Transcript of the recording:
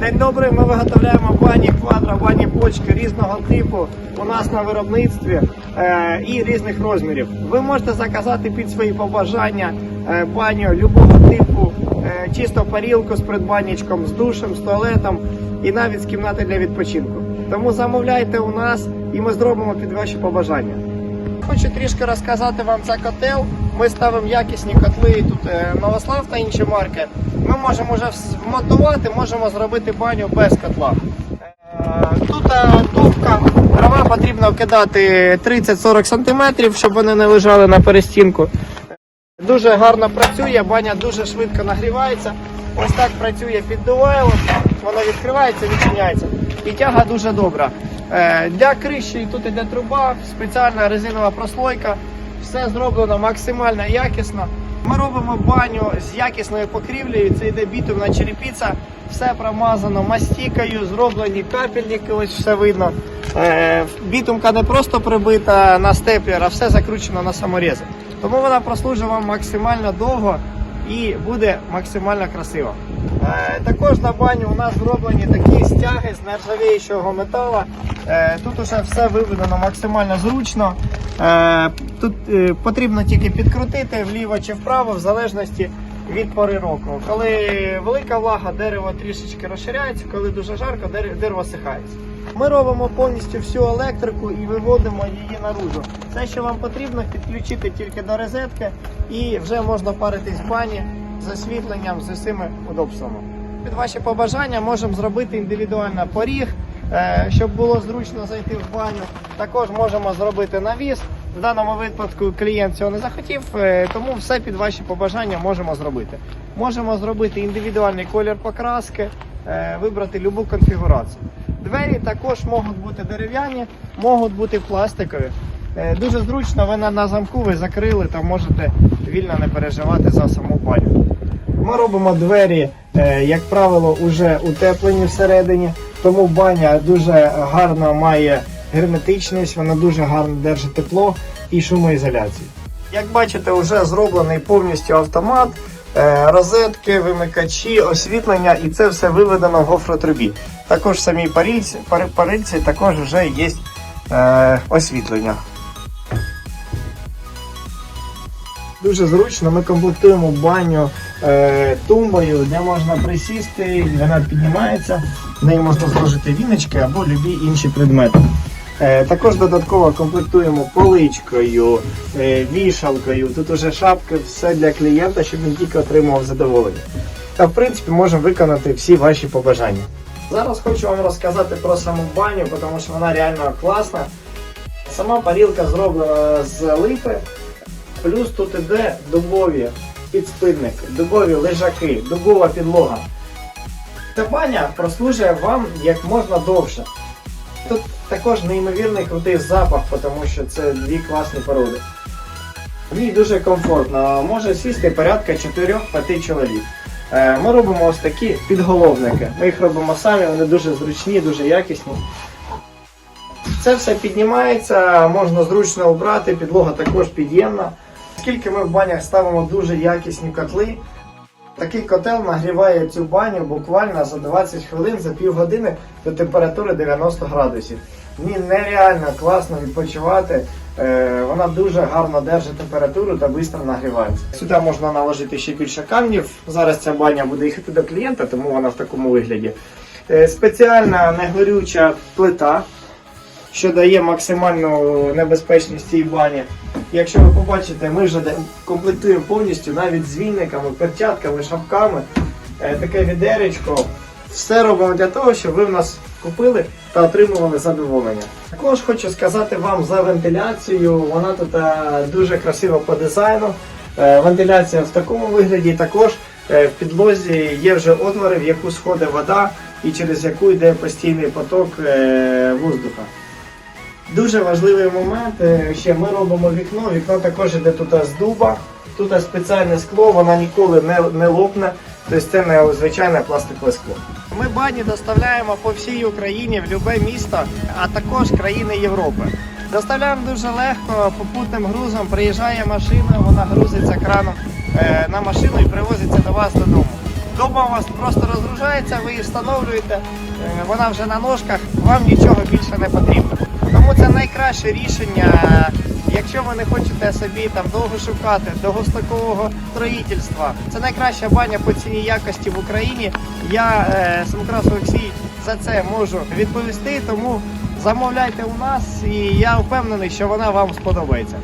День добрий, ми виготовляємо бані квадро, бані почки різного типу у нас на виробництві е, і різних розмірів. Ви можете заказати під свої побажання е, баню любого типу, е, чисто парілку з придбанничком, з душем, з туалетом і навіть з кімнати для відпочинку. Тому замовляйте у нас і ми зробимо під ваші побажання. Хочу трішки розказати вам за котел. Ми ставимо якісні котли тут е, Новослав та інші марки. Ми можемо вже вмонтувати, можемо зробити баню без котла. Е, Тут е, товка, дрова потрібно кидати 30-40 см, щоб вони не лежали на перестінку. Дуже гарно працює, баня дуже швидко нагрівається. Ось так працює піддувайло, воно відкривається, відчиняється. І тяга дуже добра. Е, Для криші тут іде труба, спеціальна резинова прослойка. Все зроблено максимально якісно. Ми робимо баню з якісною покрівлею. Це йде бітумна черепіця, все промазано мастікою, зроблені капельники, ось все видно. Е, Бітумка не просто прибита на степлер, а все закручено на саморези. Тому вона прослужить вам максимально довго і буде максимально красиво. Е, також на баню у нас зроблені такі стяги з нержавіючого металу. Е, тут уже все виведено максимально зручно. Е, тут потрібно тільки підкрутити вліво чи вправо, в залежності від пори року. Коли велика влага, дерево трішечки розширяється, коли дуже жарко, дерево сихається. Ми робимо повністю всю електрику і виводимо її наружу. Все, що вам потрібно, підключити тільки до розетки і вже можна паритись в бані з освітленням, з усіми удобствами. Під ваші побажання можемо зробити індивідуально поріг, е, щоб було зручно зайти в баню. Також можемо зробити навіс. В даному випадку клієнт цього не захотів, е, тому все під ваші побажання можемо зробити. Можемо зробити індивідуальний колір покраски, е, вибрати любу конфігурацію. Двері також можуть бути дерев'яні, можуть бути пластикові. Е, Дуже зручно, ви на, замку ви закрили та можете вільно не переживати за саму баню. Ми робимо двері, е, як правило, вже утеплені всередині, тому баня дуже гарно має герметичність, вона дуже гарно держить тепло і шумоізоляцію. Як бачите, вже зроблений повністю автомат, е, розетки, вимикачі, освітлення і це все виведено в гофротрубі. Також в самій парильці, пари- парильці також вже є освітлення. Дуже зручно, ми комплектуємо баню е, тумбою, де можна присісти, вона піднімається, в неї можна зложити віночки або любі інші предмети. Е, також додатково комплектуємо поличкою, е, вішалкою, тут уже шапки, все для клієнта, щоб він тільки отримував задоволення. Та в принципі можемо виконати всі ваші побажання. Зараз хочу вам розказати про саму баню, тому що вона реально класна. Сама парілка зроблена з липи. Плюс тут іде дубові підспидники, дубові лежаки, дубова підлога. Ця баня прослужує вам як можна довше. Тут також неймовірний крутий запах, тому що це дві класні породи. В дуже комфортно, може сісти порядка 4-5 чоловік. Е, Ми робимо ось такі підголовники. Ми їх робимо самі, вони дуже зручні, дуже якісні. Це все піднімається, можна зручно обрати, підлога також під'ємна. Оскільки ми в банях ставимо дуже якісні котли, такий котел нагріває цю баню буквально за 20 хвилин, за півгодини до температури 90 градусів. Ній нереально класно відпочивати. Е, Вона дуже гарно держить температуру та швидко нагрівається. Сюди можна наложити ще більше камнів. Зараз ця баня буде їхати до клієнта, тому вона в такому вигляді. Е, Спеціальна негорюча плита що дає максимальну небезпечність цій бані. Якщо ви побачите, ми вже комплектуємо повністю навіть з вільниками, перчатками, шапками, е, таке відеречко. Все робимо для того, щоб ви в нас купили та отримували задоволення. Також хочу сказати вам за вентиляцію. Вона тут е, дуже красива по дизайну. Е, Вентиляція в такому вигляді також в підлозі є вже отвори, в яку сходить вода і через яку йде постійний поток воздуха. Дуже важливий момент. е, Ще ми робимо вікно. Вікно також іде тут з дуба. Тут спеціальне скло, воно ніколи не, не лопне. Тобто це не звичайне пластикове скло. Ми бані доставляємо по всій Україні в будь-яке місто, а також країни Європи. Доставляємо дуже легко, попутним грузом приїжджає машина, вона грузиться краном е, на машину і привозиться до вас додому. Дома у вас просто розгружається, ви її встановлюєте, е, вона вже на ножках, вам нічого більше не потрібно. Найкраще рішення. Якщо ви не хочете собі там довго шукати довгострокового строїтельства, це найкраща баня по ціні якості в Україні. Я е, Самокрас Олексій за це можу відповісти, тому замовляйте у нас, і я впевнений, що вона вам сподобається.